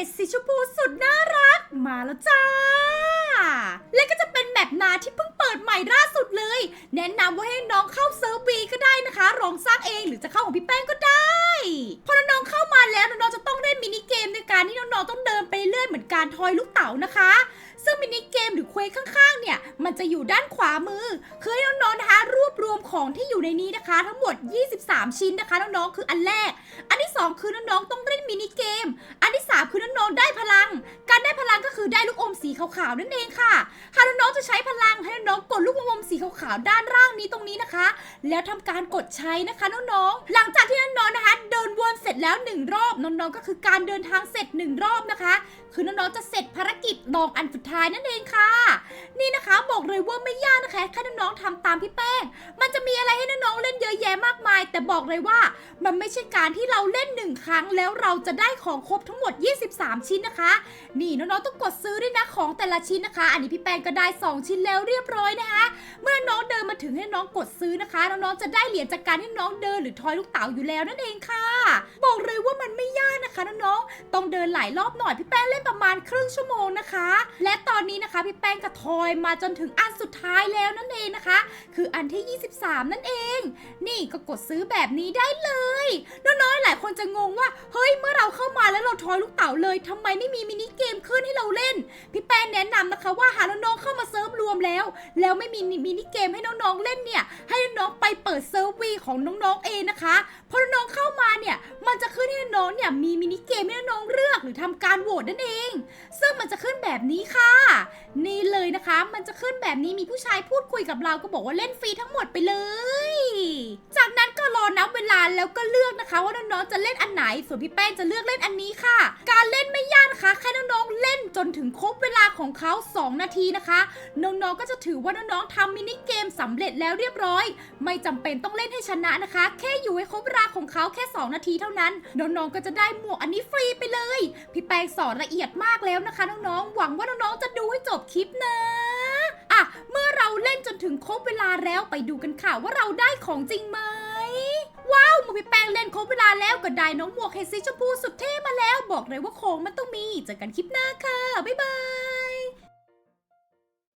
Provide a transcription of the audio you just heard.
็ดสีชมพูสุดน่ารัก มาแล้วจ้า และก็จะเป็นแมปนาที่เพิ่งเปิดใหม่ล่าสุดเลย แนะนำว่าให้น้องเข้าเซิร์ฟวีก็ได้นะคะลองสร้างเองหรือจะเข้าของพี่แป้งก็ได้ พอน้องเข้ามาแล้วน้องจะต้องเล่นมินิเกมในการที่น้องๆต้องเดินไปเรื่อยเหมือนการทอยลูกเต๋านะคะ ซึ่งมินิเกมหรือเควสข้างๆ เนี่ย มันจะอยู่ด้านขวามือ คือให้น้องๆนะคะรวบรวมของที่อยู่ในนี้นะคะ ทั้งหมด 23 ชิ้นนะคะน้องๆคืออันแรก อันที่ 2 คือน้องๆต้องเล่นมินิ ขาวๆนั่นเองค่ะหากน้องๆจะใช้พลังให้น้องๆกดลูกอมสีขาวๆด้านล่างนี้ตรงนี้นะคะ แล้วทำการกดใช้นะคะน้องๆ หลังจากที่น้องๆนะคะ เดินวนเสร็จแล้วหนึ่งรอบน้องๆก็คือการเดินทางเสร็จหนึ่งรอบนะคะ คือน้องๆจะเสร็จภารกิจดองอันสุดท้ายนั่นเองค่ะ นี่นะคะบอกเลยว่าไม่ยากนะคะแค่น้องๆทำตามพี่แป้ง มันจะมีอะไรให้น้องๆเล่นเยอะแยะมากมาย แต่บอกเลยว่ามันไม่ใช่การที่เราเล่นหนึ่งครั้งแล้วเราจะได้ของครบทั้งหมด 23 ชิ้นนะคะ นี่น้องๆต้องกดซื้อด้วยนะของแต่ละชิ้นนะคะ อันนี้พี่แป้งก็ได้ 2 ชิ้นแล้วเรียบร้อยนะคะ เมื่อน้องเดินมาถึงให้น้องกดซื้อนะคะ น้องๆจะได้เหรียญจากการที่น้องเดินหรือทอยลูกเต๋าอยู่แล้วนั่นเองค่ะ บอกเลยว่ามันไม่ยากนะคะน้องๆต้องเดินหลายรอบหน่อยพี่แป้งเล่นประมาณครึ่งชั่วโมงนะคะ และตอนนี้นะคะพี่แป้งกระทอยมาจนถึงอันสุดท้ายแล้วนั่นเองนะคะ คืออันที่ 23 นั่นเอง นี่ก็กดซื้อแบบนี้ได้เลยน้อยๆหลาย คนจะงงว่า เฮ้ยเมื่อเราเข้ามาแล้วเราทอยลูกเต๋าเลยทำไมไม่มีมินิเกมขึ้นให้เราเล่น พี่แป้งแนะนำนะคะว่าหาน้องๆเข้ามาเซิร์ฟรวมแล้ว แล้วไม่มีมินิเกมให้น้องๆเล่นเนี่ยให้น้องๆไปเปิดเซิร์ฟวีของน้องๆเองนะคะพอน้องๆเข้ามาเนี่ยมันจะขึ้นให้น้องเนี่ยมีมินิเกมให้น้องเลือกหรือทำการโหวตนั่นเอง ซึ่งมันจะขึ้นแบบนี้ค่ะ นี่เลยนะคะ มันจะขึ้นแบบนี้มีผู้ชายพูดคุยกับเราก็บอกว่าเล่นฟรีทั้งหมดไปเลย จากนั้น นับเวลาแล้วก็เลือกนะคะ ว่าน้องๆจะเล่นอันไหน ส่วนพี่แป้งจะเลือกเล่นอันนี้ค่ะ การเล่นไม่ยากนะคะแค่น้องๆเล่นจนถึงครบเวลาของเขา 2 นาทีนะคะ น้องๆก็จะถือว่าน้องๆทำมินิเกมสำเร็จแล้วเรียบร้อย ไม่จำเป็นต้องเล่นให้ชนะนะคะ แค่อยู่ให้ครบเวลาของเขาแค่ 2 นาทีเท่านั้น น้องๆก็จะได้หมวกอันนี้ฟรีไปเลย พี่แป้งสอนละเอียดมากแล้วนะคะ น้องๆหวังว่าน้องๆจะดูให้จบคลิปนะอะเมื่อเราเล่นจนถึงครบเวลาแล้วไปดูกันค่ะว่าเราได้ของจริงไหม รบเวลาแล้วก็ได้น้องหมวกเฮดสีชมพูสุดเท่มาแล้ว บอกเลยว่าโค้งมันต้องมีเจอกันคลิปหน้าค่ะ บ๊ายบาย